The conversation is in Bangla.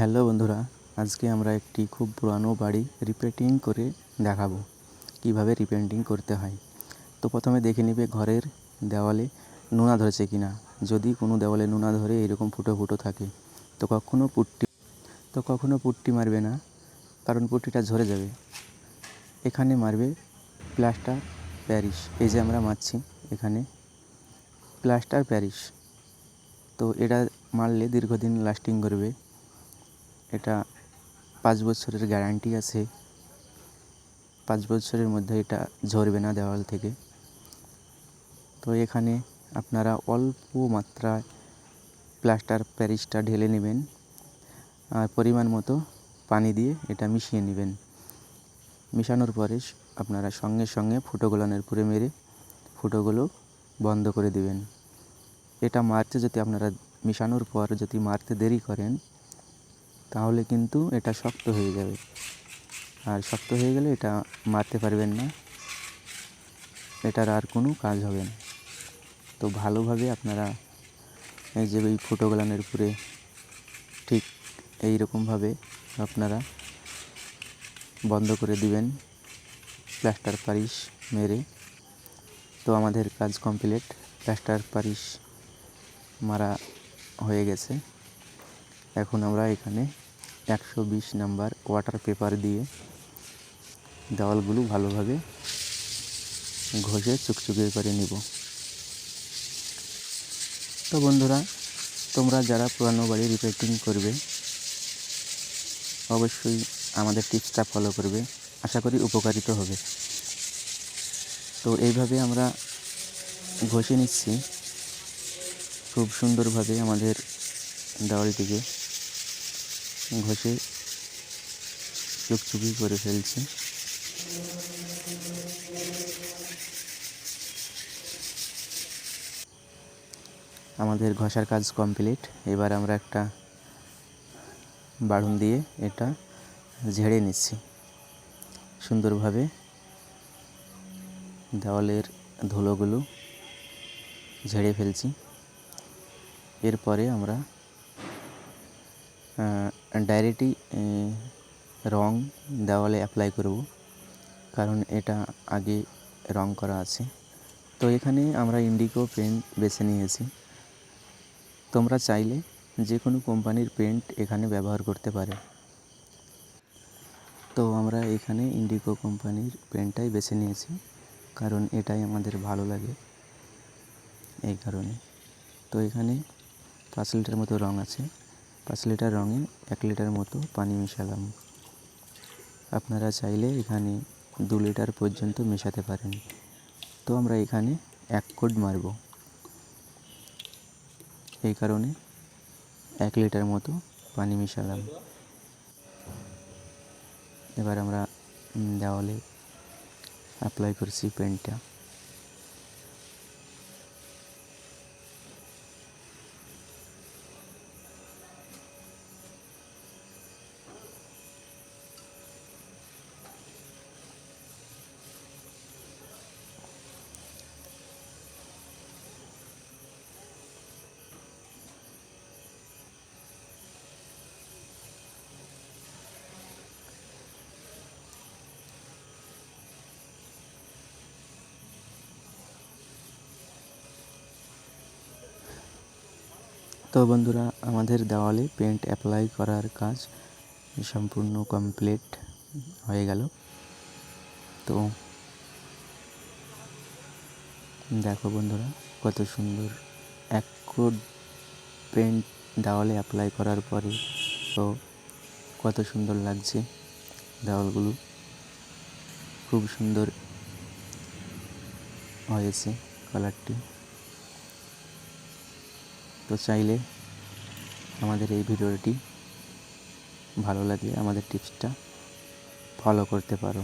হ্যালো বন্ধুরা, আজকে আমরা একটি খুব পুরানো বাড়ি রিপেন্টিং করে দেখাবো, কীভাবে রিপেন্টিং করতে হয়। তো প্রথমে দেখে নেবে ঘরের দেওয়ালে নোনা ধরেছে কিনা। যদি কোনো দেওয়ালে নোনা ধরে এরকম ফুটো ফুটো থাকে, তো কখনো পুট্টি, তো কখনো পুট্টি মারবে না, কারণ পুট্টিটা ঝরে যাবে। এখানে মারবে প্লাস্টার প্যারিস এই যে আমরা মারছি এখানে প্লাস্টার প্যারিস তো এটা মারলে দীর্ঘদিন লাস্টিং করবে। এটা পাঁচ বছরের গ্যারান্টি আছে। পাঁচ বছরের মধ্যে এটা ঝরবে না দেওয়াল থেকে। তো এখানে আপনারা অল্প মাত্রায় প্লাস্টার প্যারিসটা ঢেলে নেবেন আর পরিমাণ মতো পানি দিয়ে এটা মিশিয়ে নেবেন। মিশানোর পরে আপনারা সঙ্গে সঙ্গে ফুটোগুলানের পুরে মেরে ফুটোগুলো বন্ধ করে দিবেন। এটা মারতে যদি আপনারা মিশানোর পর যদি মারতে দেরি করেন তাহলে কিন্তু এটা শক্ত হয়ে যাবে। আর শক্ত হয়ে গেলে এটা মারতে পারবেন না। এটার আর কোনো কাজ হবে না। তো ভালোভাবে আপনারা এই যে এই ফুটোগুলানের উপরে ঠিক এই রকমভাবে আপনারা বন্ধ করে দিবেন। প্লাস্টার পারিশ মেরে। তো আমাদের কাজ কমপ্লিট। প্লাস্টার পারিশ মারা হয়ে গেছে। এখন আমরা এখানে একশো বিশ নাম্বার ওয়াটার পেপার দিয়ে দেওয়ালগুলো ভালোভাবে ঘষে চুকচুকে করে নিব। তো বন্ধুরা, তোমরা যারা পুরানো বাড়ি রিপেয়ারিং করবে, অবশ্যই আমাদের টিপসটা ফলো করবে। আশা করি উপকারিত হবে। তো এইভাবে আমরা ঘষে নিচ্ছি। খুব সুন্দরভাবে আমাদের দেওয়ালটিকে। ঘষে চুকচুকি করে ফেলছি। আমাদের ঘষার কাজ কমপ্লিট। এবার আমরা একটা বাড়ুন দিয়ে এটা ঝেড়ে নিচ্ছি। সুন্দরভাবে দেওয়ালের ধুলোগুলো ঝেড়ে ফেলছি। এরপরে আমরা ডাইরেক্টই রং দেওয়ালে অ্যাপ্লাই করব, কারণ এটা আগে রং করা আছে। তো এখানে আমরা ইন্ডিগো পেন্ট বেছে নিয়েছি। তোমরা চাইলে যে কোনো কোম্পানির পেন্ট এখানে ব্যবহার করতে পারে। তো আমরা এখানে ইন্ডিগো কোম্পানির পেন্টটাই বেছে নিয়েছি, কারণ এটাই আমাদের ভালো লাগে এই কারণে। তো এখানে পাঁচ লিটার মতো রং আছে। পাঁচ লিটার রঙে এক লিটার মতো পানি মেশালাম। আপনারা চাইলে এখানে দু লিটার পর্যন্ত মেশাতে পারেন। তো আমরা এখানে এক কোড মারব। এই কারণে এক লিটার মতো পানি মেশালাম। এবার আমরা দেওয়ালে অ্যাপ্লাই করছি পেন্টটা তো বন্ধুরা, আমাদের দেওয়ালে পেন্ট অ্যাপ্লাই করার কাজ সম্পূর্ণ কমপ্লিট হয়ে গেল। তো দেখো বন্ধুরা, কত সুন্দর এক কোট পেন্ট দেওয়ালে অ্যাপ্লাই করার পরে তো কত সুন্দর লাগছে দেওয়ালগুলো। খুব সুন্দর হয়েছে কালারটি তো চাইলে আমাদের এই ভিডিওটি ভালো লাগলে আমাদের টিপসটা ফলো করতে পারো।